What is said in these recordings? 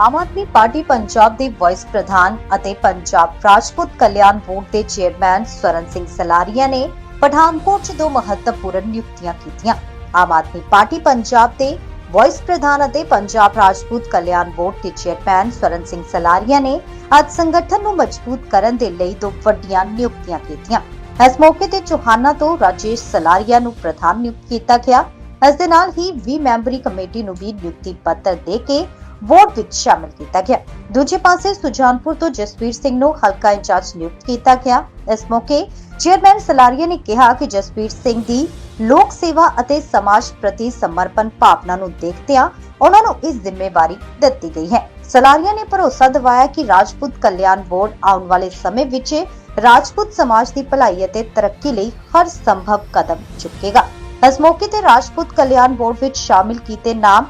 Aam Aadmi party Punjab ਦੇ vice ਪ੍ਰਧਾਨ ਅਤੇ ਪੰਜਾਬ ਰਾਜਪੂਤ ਕਲਿਆਣ ਬੋਰਡ ਦੇ ਚੇਅਰਮੈਨ ਸਵਰਨ ਸਿੰਘ ਸਲਾਰੀਆ ਨੇ ਪਠਾਨਕੋਟ 'ਚ ਦੋ ਮਹੱਤਵਪੂਰਨ ਨਿਯੁਕਤੀਆਂ ਕੀਤੀਆਂ। ਆਮ ਆਦਮੀ ਪਾਰਟੀ ਪੰਜਾਬ ਦੇ ਵਾਈਸ ਪ੍ਰਧਾਨ ਅਤੇ ਪੰਜਾਬ ਰਾਜਪੂਤ ਕਲਿਆਣ ਬੋਰਡ ਦੇ ਚੇਅਰਮੈਨ ਸਵਰਨ ਸਿੰਘ ਸਲਾਰੀਆ ਨੇ ਅੱਜ ਸੰਗਠਨ ਨੂੰ ਮਜ਼ਬੂਤ ਕਰਨ ਦੇ ਲਈ ਦੋ ਵੱਡੀਆਂ ਨਿਯੁਕਤੀਆਂ ਕੀਤੀਆਂ। ਇਸ ਮੌਕੇ ਤੇ ਚੋਹਾਨਾ ਤੋਂ ਰਾਜੇਸ਼ ਸਲਾਰੀਆ ਨੂੰ ਪ੍ਰਧਾਨ ਨਿਯੁਕਤ ਕੀਤਾ ਗਿਆ। ਇਸ ਦੇ ਨਾਲ ਹੀ 20 ਮੈਂਬਰੀ ਕਮੇਟੀ ਨੂੰ ਵੀ ਨਿਯੁਕਤੀ ਪੱਤਰ ਦੇ ਕੇ ਵੋਟ ਵਿੱਚ ਸ਼ਾਮਲ ਕੀਤਾ ਗਿਆ। ਦੂਜੇ ਪਾਸੇ ਸੁਜਾਨਪੁਰ ਤੋਂ ਜਸਵੀਰ ਸਿੰਘ ਨੂੰ ਹਲਕਾ ਇੰਚਾਰਜ ਨਿਯੁਕਤ ਕੀਤਾ ਗਿਆ। ਇਸ ਮੌਕੇ ਚੇਅਰਮੈਨ ਸਲਾਰੀਆ ਨੇ ਕਿਹਾ ਕਿ ਜਸਵੀਰ ਸਿੰਘ ਦੀ ਲੋਕ ਸੇਵਾ ਅਤੇ ਸਮਾਜ ਪ੍ਰਤੀ ਸਮਰਪਣ ਭਾਵਨਾ ਨੂੰ ਦੇਖਦਿਆਂ ਉਹਨਾਂ ਨੂੰ ਇਸ ਜ਼ਿੰਮੇਵਾਰੀ ਦਿੱਤੀ ਗਈ ਹੈ। ਸਲਾਰੀਆ ਨੇ ਭਰੋਸਾ ਦਿਵਾਇਆ ਕਿ ਰਾਜਪੂਤ ਕਲਿਆਣ ਬੋਰਡ ਆਉਣ ਵਾਲੇ ਸਮੇਂ ਵਿੱਚ ਰਾਜਪੂਤ ਸਮਾਜ ਦੀ ਭਲਾਈ ਅਤੇ ਤਰੱਕੀ ਲਈ ਹਰ ਸੰਭਵ ਕਦਮ ਚੁੱਕੇਗਾ। ਇਸ ਮੌਕੇ ਤੇ ਰਾਜਪੂਤ ਕਲਿਆਣ ਬੋਰਡ ਵਿੱਚ ਸ਼ਾਮਿਲ ਕੀਤੇ ਨਾਮ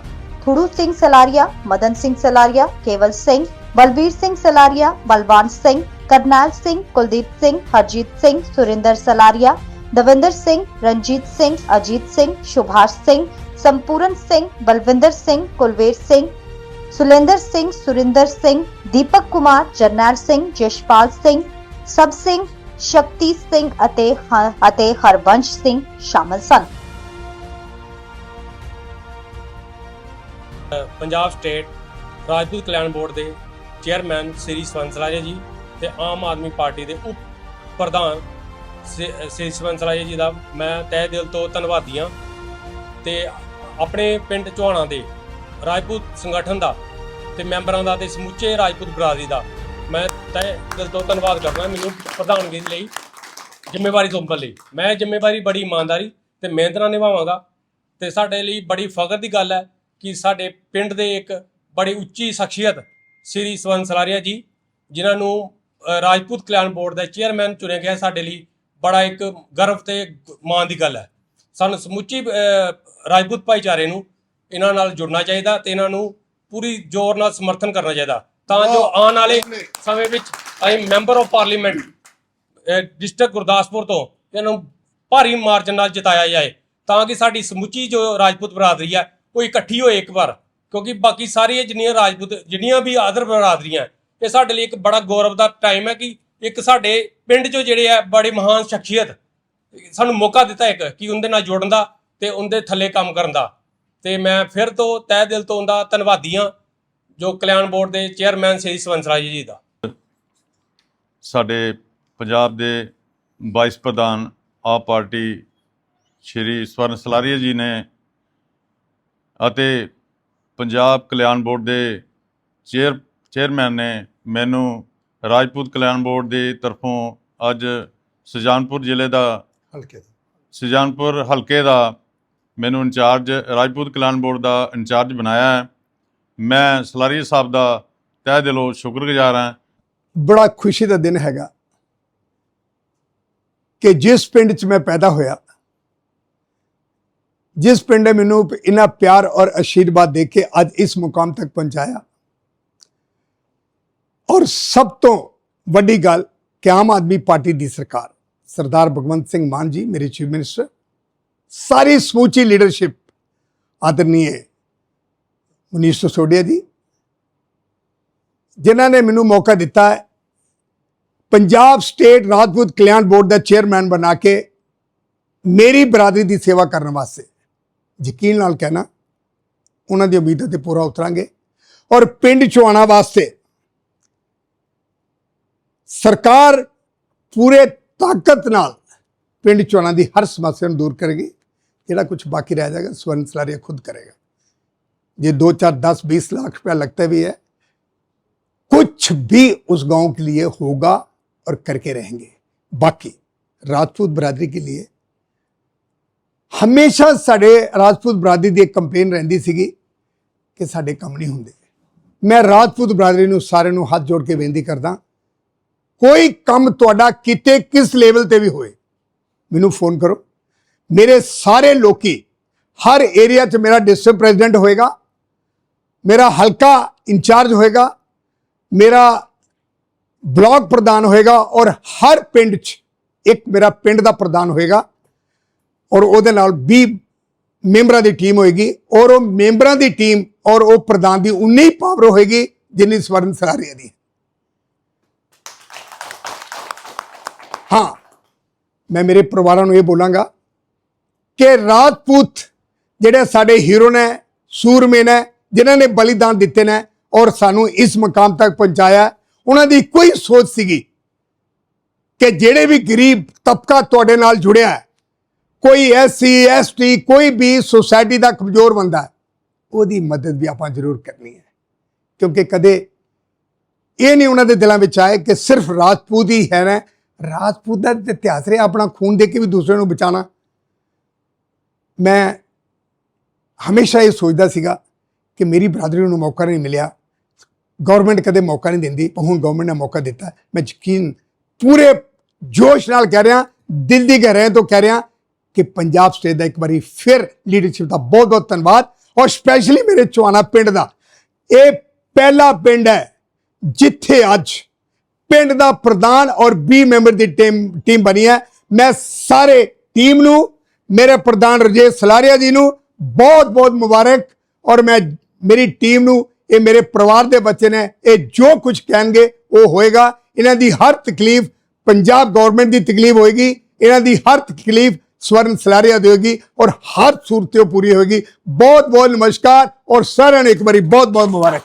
ਥੁੜੂ ਸਿੰਘ ਸਲਾਰੀਆ ਮਦਨ ਸਿੰਘ ਸਲਾਰੀਆ ਕੇਵਲ ਸਿੰਘ ਬਲਬੀਰ ਸਿੰਘ ਸਲਾਰੀਆ ਬਲਵਾਨ ਸਿੰਘ ਕਰਨੈਲ ਸਿੰਘ ਕੁਲਦੀਪ ਸਿੰਘ ਹਰਜੀਤ ਸਿੰਘ ਸੁਰਿੰਦਰ ਸਲਾਰੀਆ ਦਵਿੰਦਰ ਸਿੰਘ ਰਣਜੀਤ ਸਿੰਘ ਅਜੀਤ ਸਿੰਘ ਸੁਭਾਸ਼ ਸਿੰਘ ਸੰਪੂਰਨ ਸਿੰਘ ਬਲਵਿੰਦਰ ਸਿੰਘ ਕੁਲਵੇਰ ਸਿੰਘ ਸੁਲੇਂਦਰ ਸਿੰਘ ਸੁਰਿੰਦਰ ਸਿੰਘ ਦੀਪਕ ਕੁਮਾਰ ਜਰਨੈਲ ਸਿੰਘ ਜਸ਼ਪਾਲ ਸਿੰਘ ਸਬ ਸਿੰਘ ਸ਼ਕਤੀ ਸਿੰਘ ਅਤੇ ਹ- ਅਤੇ ਹਰਵੰਸ਼ ਸਿੰਘ ਸ਼ਾਮਲ ਸਨ ਪੰਜਾਬ ਸਟੇਟ ਰਾਜਪੂਤ ਕਲਿਆਣ ਬੋਰਡ ਦੇ ਚੇਅਰਮੈਨ ਸ੍ਰੀ ਸਵੰਸਲਾਜਾ ਜੀ ਤੇ ਆਮ ਆਦਮੀ ਪਾਰਟੀ ਦੇ ਉਪ ਪ੍ਰਧਾਨ ਸ- ਸ੍ਰੀ ਸਵੰਸਲਾਜਾ ਜੀ ਦਾ ਮੈਂ ਤਹਿ ਦਿਲ ਤੋਂ ਧੰਨਵਾਦੀ ਹਾਂ ਤੇ ਆਪਣੇ ਪਿੰਡ ਚੋਹਾਣਾ ਦੇ ਰਾਜਪੂਤ ਸੰਗਠਨ ਦਾ ਤੇ ਮੈਂਬਰਾਂ ਦਾ ਤੇ ਸਮੁੱਚੇ ਰਾਜਪੂਤ ਬਰਾਦਰੀ ਦਾ ਮੈਂ ਤਹਿ ਦਿਲ ਤੋਂ ਧੰਨਵਾਦ ਕਰਦਾ ਮੈਨੂੰ ਪ੍ਰਧਾਨਗੀ ਲਈ, ਜ਼ਿੰਮੇਵਾਰੀ ਸੌਂਪਣ ਲਈ। ਮੈਂ ਜ਼ਿੰਮੇਵਾਰੀ ਬੜੀ ਇਮਾਨਦਾਰੀ ਤੇ ਮਿਹਨਤ ਨਾਲ ਨਿਭਾਵਾਂਗਾ ਤੇ ਸਾਡੇ ਲਈ ਬੜੀ ਫਖਰ ਦੀ ਗੱਲ ਹੈ ਕਿ ਸਾਡੇ ਪਿੰਡ ਦੇ ਇੱਕ ਬੜੀ ਉੱਚੀ ਸ਼ਖਸੀਅਤ ਸ੍ਰੀ ਸਵਰਨ ਸਲਾਰੀਆ ਜੀ ਜਿਨ੍ਹਾਂ ਨੂੰ ਰਾਜਪੂਤ ਕਲਿਆਣ ਬੋਰਡ ਦਾ ਚੇਅਰਮੈਨ ਚੁਣਿਆ ਗਿਆ ਸਾਡੇ ਲਈ ਬੜਾ ਇੱਕ ਗਰਵ ਤੇ ਮਾਣ ਦੀ ਗੱਲ ਹੈ। ਸਾਨੂੰ ਸਮੁੱਚੀ ਰਾਜਪੂਤ ਭਾਈਚਾਰੇ ਨੂੰ ਇਹਨਾਂ ਨਾਲ ਜੁੜਨਾ ਚਾਹੀਦਾ ਤੇ ਇਹਨਾਂ ਨੂੰ ਪੂਰੀ ਜ਼ੋਰ ਨਾਲ ਸਮਰਥਨ ਕਰਨਾ ਚਾਹੀਦਾ। ਤਾਂ ਜੋ ਆਉਣ ਵਾਲੇ ਸਮੇਂ ਵਿੱਚ ਅਸੀਂ member of parliament district Gurdaspur ਤੋਂ ਇਹਨਾਂ ਨੂੰ ਭਾਰੀ ਮਾਰਜਨ ਨਾਲ ਜਿਤਾਇਆ ਜਾਏ। ਤਾਂ ਕਿ ਸਾਡੀ ਸਮੁੱਚੀ ਜੋ ਰਾਜਪੂਤ ਬਰਾਦਰੀ ਹੈ ਕੋਈ ਇਕੱਠੀ ਹੋਏ ਇੱਕ ਵਾਰ, ਕਿਉਂਕਿ ਬਾਕੀ ਸਾਰੀਆਂ ਜਿੰਨੀਆਂ ਰਾਜਪੂਤ, ਜਿੰਨੀਆਂ ਵੀ ਆਦਰ ਬਰਾਦਰੀਆਂ, ਇਹ ਸਾਡੇ ਲਈ ਇੱਕ ਬੜਾ ਗੌਰਵ ਦਾ ਟਾਈਮ ਹੈ ਕਿ ਇੱਕ ਸਾਡੇ ਪਿੰਡ 'ਚੋਂ ਜਿਹੜੇ ਆ ਬੜੇ ਮਹਾਨ ਸ਼ਖਸੀਅਤ, ਸਾਨੂੰ ਮੌਕਾ ਦਿੱਤਾ ਇੱਕ, ਕਿ ਉਹਦੇ ਨਾਲ ਜੁੜਨ ਦਾ ਤੇ ਉਹਦੇ ਥੱਲੇ ਕੰਮ ਕਰਨ ਦਾ। ਤੇ ਮੈਂ ਫਿਰ ਤੋਂ ਤਹਿ ਦਿਲ ਤੋਂ ਉਹਦਾ ਧੰਨਵਾਦੀ ਹਾਂ, ਜੋ ਕਲਿਆਣ ਬੋਰਡ ਦੇ ਚੇਅਰਮੈਨ ਸ੍ਰੀ ਸਵੰਸਰਾਜ ਜੀ ਦਾ। ਸਾਡੇ ਪੰਜਾਬ ਦੇ ਵਾਈਸ ਪ੍ਰਧਾਨ ਆਪ ਪਾਰਟੀ ਸ਼੍ਰੀ ਸਵਰਨ ਸਲਾਰੀਆ ਜੀ ਨੇ ਅਤੇ ਪੰਜਾਬ ਕਲਿਆਣ ਬੋਰਡ ਦੇ ਚੇਅਰ ਚੇਅਰਮੈਨ ਨੇ ਮੈਨੂੰ ਰਾਜਪੂਤ ਕਲਿਆਣ ਬੋਰਡ ਦੀ ਤਰਫੋਂ ਅੱਜ ਸੁਜਾਨਪੁਰ ਜ਼ਿਲ੍ਹੇ ਦਾ ਹਲਕੇ ਦਾ। ਸੁਜਾਨਪੁਰ ਹਲਕੇ ਦਾ ਮੈਨੂੰ ਇੰਚਾਰਜ ਰਾਜਪੂਤ ਕਲਿਆਣ ਬੋਰਡ ਦਾ ਇੰਚਾਰਜ ਬਣਾਇਆ ਹੈ। ਮੈਂ ਸਲਾਰੀਆ ਸਾਹਿਬ ਦਾ ਤਹਿ ਦਿਲੋਂ ਸ਼ੁਕਰਗੁਜ਼ਾਰ ਹਾਂ। ਬੜਾ ਖੁਸ਼ੀ ਦਾ ਦਿਨ ਹੈਗਾ ਕਿ ਜਿਸ ਪਿੰਡ 'ਚ ਮੈਂ ਪੈਦਾ ਹੋਇਆ ਜਿਸ ਪਿੰਡ ਨੇ ਮੈਨੂੰ ਇਨਾ ਪਿਆਰ ਔਰ ਆਸ਼ੀਰਵਾਦ ਦੇ ਕੇ ਅੱਜ ਇਸ ਮੁਕਾਮ ਤੱਕ ਪਹੁੰਚਾਇਆ ਔਰ ਸਭ ਤੋਂ ਵੱਡੀ ਗੱਲ ਕਿ ਆਮ ਆਦਮੀ ਪਾਰਟੀ ਦੀ ਸਰਕਾਰ ਸਰਦਾਰ ਭਗਵੰਤ ਸਿੰਘ ਮਾਨ ਜੀ ਮੇਰੇ ਚੀਫ ਮਿਨਿਸਟਰ ਸਾਰੀ ਸਮੂਚੀ ਲੀਡਰਸ਼ਿਪ ਆਦਰਨੀਏ ਮਨੀਸ਼ ਸਿਸੋਦੀਆ ਜੀ ਜਿਨ੍ਹਾਂ ਨੇ ਮੈਨੂੰ ਮੌਕਾ ਦਿੱਤਾ ਹੈ ਪੰਜਾਬ ਸਟੇਟ ਰਾਜਪੂਤ ਕਲਿਆਣ ਬੋਰਡ ਦਾ ਚੇਅਰਮੈਨ ਬਣਾ ਕੇ ਮੇਰੀ ਬਰਾਦਰੀ ਦੀ ਸੇਵਾ ਕਰਨ ਵਾਸਤੇ ਯਕੀਨ ਨਾਲ ਕਹਿਣਾ ਉਹਨਾਂ ਦੀ ਉਮੀਦਾਂ ਤੇ ਪੂਰਾ ਉਤਰਾਂਗੇ ਔਰ ਪਿੰਡ ਚੋਣਾ ਵਾਸਤੇ ਸਰਕਾਰ ਪੂਰੇ ਤਾਕਤ ਨਾਲ ਪਿੰਡ ਚੋਣਾ ਦੀ ਹਰ ਸਮੱਸਿਆ ਨੂੰ ਦੂਰ ਕਰੇਗੀ ਜਿਹੜਾ ਕੁਝ ਬਾਕੀ ਰਹਿ ਜਾਏਗਾ ਸਵਰਨ ਸਲਾਰੀਆ ਖੁਦ ਕਰੇਗਾ ये दो चार दस बीस लाख रुपया लगता भी है कुछ भी उस गांव के लिए होगा और करके रहेंगे बाकी राजपूत बरादरी के लिए ਹਮੇਸ਼ਾ ਸਾਡੇ ਰਾਜਪੂਤ ਬਰਾਦਰੀ ਦੀ ਇੱਕ ਕੰਪੇਨ ਰਹਿੰਦੀ ਸੀਗੀ ਕਿ ਸਾਡੇ ਕੰਮ ਨਹੀਂ ਹੁੰਦੇ। ਮੈਂ ਰਾਜਪੂਤ ਬਰਾਦਰੀ ਨੂੰ ਸਾਰਿਆਂ ਨੂੰ ਹੱਥ ਜੋੜ ਕੇ ਬੇਨਤੀ ਕਰਦਾ, ਕੋਈ ਕੰਮ ਤੁਹਾਡਾ ਕਿਤੇ ਕਿਸ ਲੈਵਲ ਤੇ ਵੀ ਹੋਏ, ਮੈਨੂੰ ਫੋਨ ਕਰੋ। ਮੇਰੇ ਸਾਰੇ ਲੋਕੀ, ਹਰ ਏਰੀਆ 'ਚ ਮੇਰਾ ਡਿਸਟ੍ਰਿਕਟ ਪ੍ਰੈਜ਼ੀਡੈਂਟ ਹੋਏਗਾ, ਮੇਰਾ ਹਲਕਾ ਇੰਚਾਰਜ ਹੋਏਗਾ, ਮੇਰਾ ਬਲਾਕ ਪ੍ਰਧਾਨ ਹੋਏਗਾ ਔਰ ਹਰ ਪਿੰਡ 'ਚ ਇੱਕ ਮੇਰਾ ਪਿੰਡ ਦਾ ਪ੍ਰਧਾਨ ਹੋਏਗਾ। ਔਰ ਉਹਦੇ ਨਾਲ 20 ਮੈਂਬਰਾਂ ਦੀ ਟੀਮ ਹੋਏਗੀ ਔਰ ਉਹ ਮੈਂਬਰਾਂ ਦੀ ਟੀਮ ਔਰ ਉਹ ਪ੍ਰਧਾਨ ਦੀ ਉਨੀ ਹੀ ਪਾਵਰ ਹੋਏਗੀ ਜਿੰਨੀ ਸਵਰਨ ਸਲਾਰੀਆ ਦੀ ਹਾਂ, ਮੈਂ ਮੇਰੇ ਪਰਿਵਾਰਾਂ ਨੂੰ ਇਹ ਬੋਲਾਂਗਾ ਕਿ ਰਾਜਪੂਤ ਜਿਹੜੇ ਸਾਡੇ ਹੀਰੋ ਨੇ, ਸੂਰਮੇ ਨੇ, ਜਿਨ੍ਹਾਂ ਨੇ ਬਲੀਦਾਨ ਦਿੱਤੇ ਨੇ ਔਰ ਸਾਨੂੰ ਇਸ ਮਕਾਮ ਤੱਕ ਪਹੁੰਚਾਇਆ, ਉਹਨਾਂ ਦੀ ਕੋਈ ਸੋਚ ਸੀਗੀ ਕਿ ਜਿਹੜੇ ਵੀ ਗਰੀਬ ਤਬਕਾ ਤੁਹਾਡੇ ਨਾਲ ਜੁੜਿਆ ਹੈ ਕੋਈ ਐਸਸੀ, ਐਸਟੀ, ਕੋਈ ਵੀ ਸੋਸਾਇਟੀ ਦਾ ਕਮਜ਼ੋਰ ਬੰਦਾ ਹੈ, ਉਹਦੀ ਮਦਦ ਵੀ ਆਪਾਂ ਜ਼ਰੂਰ ਕਰਨੀ ਹੈ। ਕਿਉਂਕਿ ਕਦੇ ਇਹ ਨਹੀਂ ਉਹਨਾਂ ਦੇ ਦਿਲਾਂ ਵਿੱਚ ਆਏ ਕਿ ਸਿਰਫ ਰਾਜਪੂਤ ਹੀ ਹੈ ਨਾ, ਰਾਜਪੂਤ ਦਾ ਇਤਿਹਾਸ ਰਿਹਾ ਆਪਣਾ ਖੂਨ ਦੇ ਕੇ ਵੀ ਦੂਸਰੇ ਨੂੰ ਬਚਾਉਣਾ। ਮੈਂ ਹਮੇਸ਼ਾ ਇਹ ਸੋਚਦਾ ਸੀਗਾ ਕਿ ਮੇਰੀ ਬਰਾਦਰੀ ਨੂੰ ਮੌਕਾ ਨਹੀਂ ਮਿਲਿਆ। ਗਵਰਨਮੈਂਟ ਕਦੇ ਮੌਕਾ ਨਹੀਂ ਦਿੰਦੀ, ਪਰ ਹੁਣ ਗਵਰਨਮੈਂਟ ਨੇ ਮੌਕਾ ਦਿੱਤਾ। ਮੈਂ ਯਕੀਨ ਪੂਰੇ ਜੋਸ਼ ਨਾਲ ਕਹਿ ਰਿਹਾ, ਦਿਲ ਦੀ ਗਹਿਰਾਈ ਤੋਂ ਕਹਿ ਰਿਹਾ ਕਿ ਪੰਜਾਬ ਸਟੇਟ ਦਾ ਇੱਕ ਵਾਰੀ ਫਿਰ ਲੀਡਰਸ਼ਿਪ ਦਾ ਬਹੁਤ ਬਹੁਤ ਧੰਨਵਾਦ ਔਰ ਸਪੈਸ਼ਲੀ ਮੇਰੇ ਚੁਆਣਾ ਪਿੰਡ ਦਾ। ਇਹ ਪਹਿਲਾ ਪਿੰਡ ਹੈ ਜਿੱਥੇ ਅੱਜ ਪਿੰਡ ਦਾ ਪ੍ਰਧਾਨ ਔਰ ਬੀ ਮੈਂਬਰ ਦੀ ਟੀਮ ਟੀਮ ਬਣੀ ਹੈ। ਮੈਂ ਸਾਰੇ ਟੀਮ ਨੂੰ, ਮੇਰੇ ਪ੍ਰਧਾਨ ਰਜੇਸ਼ ਸਲਾਰੀਆ ਜੀ ਨੂੰ ਬਹੁਤ ਬਹੁਤ ਮੁਬਾਰਕ ਔਰ ਮੈਂ ਮੇਰੀ ਟੀਮ ਨੂੰ, ਇਹ ਮੇਰੇ ਪਰਿਵਾਰ ਦੇ ਬੱਚੇ ਨੇ, ਇਹ ਜੋ ਕੁਝ ਕਹਿਣਗੇ ਉਹ ਹੋਏਗਾ। ਇਹਨਾਂ ਦੀ ਹਰ ਤਕਲੀਫ ਪੰਜਾਬ ਗਵਰਨਮੈਂਟ ਦੀ ਤਕਲੀਫ ਹੋਏਗੀ। ਇਹਨਾਂ ਦੀ ਹਰ ਤਕਲੀਫ ਸਵਰਨ ਸਲਾਰੀਆ ਦੀ ਹੋਏਗੀ ਔਰ ਹਰ ਸੂਰਤ ਉਹ ਪੂਰੀ ਹੋਏਗੀ। ਬਹੁਤ ਬਹੁਤ ਨਮਸਕਾਰ ਔਰ ਸਾਰਿਆਂ ਨੂੰ ਇੱਕ ਵਾਰੀ ਬਹੁਤ ਬਹੁਤ ਮੁਬਾਰਕ।